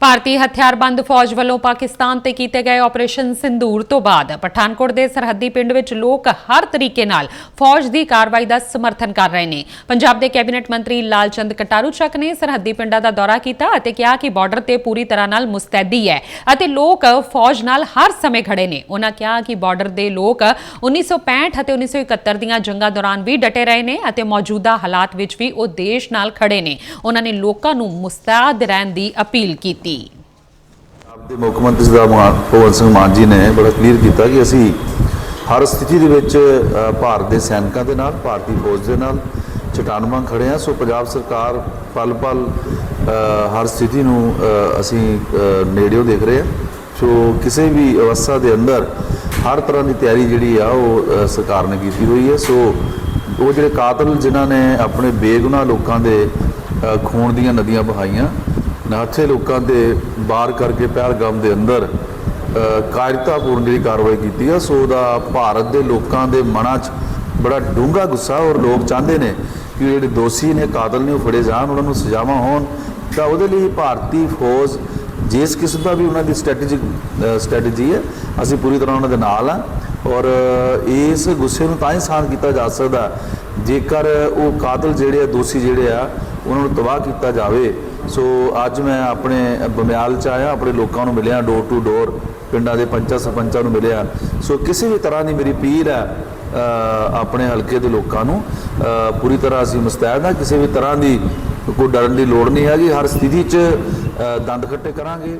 ਭਾਰਤੀ ਹਥਿਆਰਬੰਦ ਫੌਜ ਵੱਲੋਂ ਪਾਕਿਸਤਾਨ ਤੇ ਕੀਤੇ ਗਏ ਆਪਰੇਸ਼ਨ ਸਿੰਦੂਰ ਤੋਂ ਬਾਅਦ ਪਠਾਨਕੋਟ ਦੇ ਸਰਹੱਦੀ ਪਿੰਡ ਵਿੱਚ ਲੋਕ ਹਰ ਤਰੀਕੇ ਨਾਲ ਫੌਜ ਦੀ ਕਾਰਵਾਈ ਦਾ ਸਮਰਥਨ ਕਰ ਰਹੇ ਨੇ। ਪੰਜਾਬ ਦੇ ਕੈਬਨਿਟ ਮੰਤਰੀ ਲਾਲਚੰਦ ਕਟਾਰੂ ਚੱਕ ਨੇ ਸਰਹੱਦੀ ਪਿੰਡਾਂ ਦਾ ਦੌਰਾ ਕੀਤਾ ਅਤੇ ਕਿਹਾ ਕਿ ਬਾਰਡਰ ਤੇ ਪੂਰੀ ਤਰ੍ਹਾਂ ਨਾਲ ਮੁਸਤੈਦੀ ਹੈ ਅਤੇ ਲੋਕ ਫੌਜ ਨਾਲ ਹਰ ਸਮੇਂ ਖੜੇ ਨੇ। ਉਹਨਾਂ ਕਿਹਾ ਕਿ ਬਾਰਡਰ ਦੇ ਲੋਕ 1965 ਅਤੇ 1971 ਦੀਆਂ ਜੰਗਾਂ ਦੌਰਾਨ ਵੀ ਡਟੇ ਰਹੇ ਨੇ ਅਤੇ ਮੌਜੂਦਾ ਹਾਲਾਤ ਵਿੱਚ ਵੀ ਉਹ ਦੇਸ਼ ਨਾਲ ਖੜੇ ਨੇ। ਉਹਨਾਂ ਨੇ ਲੋਕਾਂ ਨੂੰ ਮੁਸਤੈਦ ਰਹਿਣ ਦੀ ਅਪੀਲ ਕੀਤੀ। ਪੰਜਾਬ ਦੇ ਮੁੱਖ ਮੰਤਰੀ ਸਰਦਾਰ ਮਾਨ- ਭਗਵੰਤ ਸਿੰਘ ਮਾਨ ਜੀ ਨੇ ਬੜਾ ਕਲੀਅਰ ਕੀਤਾ ਕਿ ਅਸੀਂ ਹਰ ਸਥਿਤੀ ਦੇ ਵਿੱਚ ਭਾਰਤ ਦੇ ਸੈਨਿਕਾਂ ਦੇ ਨਾਲ ਭਾਰਤੀ ਫੌਜ ਦੇ ਨਾਲ ਚਟਾਨਵਾਂ ਖੜੇ ਹਾਂ। ਸੋ ਪੰਜਾਬ ਸਰਕਾਰ ਪਲ ਪਲ ਹਰ ਸਥਿਤੀ ਨੂੰ ਅਸੀਂ ਅ, ਨੇੜਿਓਂ ਦੇਖ ਰਹੇ ਹਾਂ। ਸੋ ਕਿਸੇ ਵੀ ਅਵਸਥਾ ਦੇ ਅੰਦਰ ਹਰ ਤਰ੍ਹਾਂ ਦੀ ਤਿਆਰੀ ਜਿਹੜੀ ਆ ਉਹ ਸਰਕਾਰ ਨੇ ਕੀਤੀ ਹੋਈ ਹੈ। ਸੋ ਉਹ ਜਿਹੜੇ ਕਾਤਲ ਜਿਨ੍ਹਾਂ ਨੇ ਆਪਣੇ ਬੇਗੁਨਾਹ ਲੋਕਾਂ ਦੇ ਖੂਨ ਦੀਆਂ ਨਦੀਆਂ ਬਹਾਈਆਂ ਨਾਥੇ ਲੋਕਾਂ ਦੇ ਬਾਹਰ ਕਰਕੇ ਪਹਿਲਗਾਮ ਦੇ ਅੰਦਰ ਕਾਇਰਤਾਪੂਰਨ ਜਿਹੜੀ ਕਾਰਵਾਈ ਕੀਤੀ ਆ, ਸੋ ਦਾ ਭਾਰਤ ਦੇ ਲੋਕਾਂ ਦੇ ਮਨਾਂ 'ਚ ਬੜਾ ਡੂੰਘਾ ਗੁੱਸਾ ਔਰ ਲੋਕ ਚਾਹੁੰਦੇ ਨੇ ਕਿ ਜਿਹੜੇ ਦੋਸ਼ੀ ਨੇ, ਕਾਤਲ ਨੇ, ਉਹ ਫੜੇ ਜਾਣ, ਉਹਨਾਂ ਨੂੰ ਸਜ਼ਾਵਾਂ ਹੋਣ। ਤਾਂ ਉਹਦੇ ਲਈ ਭਾਰਤੀ ਫੌਜ ਜਿਸ ਕਿਸਮ ਦਾ ਵੀ ਉਹਨਾਂ ਦੀ ਸਟ੍ਰੈਟੇਜਿਕ ਸਟ੍ਰੈਟਜੀ ਹੈ, ਅਸੀਂ ਪੂਰੀ ਤਰ੍ਹਾਂ ਉਹਨਾਂ ਦੇ ਨਾਲ ਆ ਔਰ ਇਸ ਗੁੱਸੇ ਨੂੰ ਤਾਂ ਹੀ ਸ਼ਾਂਤ ਕੀਤਾ ਜਾ ਸਕਦਾ ਜੇਕਰ ਉਹ ਕਾਤਲ ਜਿਹੜੇ ਆ, ਦੋਸ਼ੀ ਜਿਹੜੇ ਆ, ਉਹਨਾਂ ਨੂੰ ਤਬਾਹ ਕੀਤਾ ਜਾਵੇ। ਸੋ ਅੱਜ ਮੈਂ ਆਪਣੇ ਬਮਿਆਲ ਚ ਆਇਆ, ਆਪਣੇ ਲੋਕਾਂ ਨੂੰ ਮਿਲਿਆ ਡੋਰ ਟੂ ਡੋਰ ਪਿੰਡਾਂ ਦੇ ਪੰਚਾਂ ਸਰਪੰਚਾਂ ਨੂੰ ਮਿਲਿਆ। ਸੋ ਕਿਸੇ ਵੀ ਤਰ੍ਹਾਂ ਦੀ ਮੇਰੀ ਅਪੀਲ ਹੈ ਆਪਣੇ ਹਲਕੇ ਦੇ ਲੋਕਾਂ ਨੂੰ। ਪੂਰੀ ਤਰ੍ਹਾਂ ਅਸੀਂ ਮੁਸਤੈਦ ਹਾਂ, ਕਿਸੇ ਵੀ ਤਰ੍ਹਾਂ ਦੀ ਕੋਈ ਡਰਨ ਦੀ ਲੋੜ ਨਹੀਂ ਹੈਗੀ। ਹਰ ਸਥਿਤੀ 'ਚ ਦੰਦ ਖੱਟੇ ਕਰਾਂਗੇ।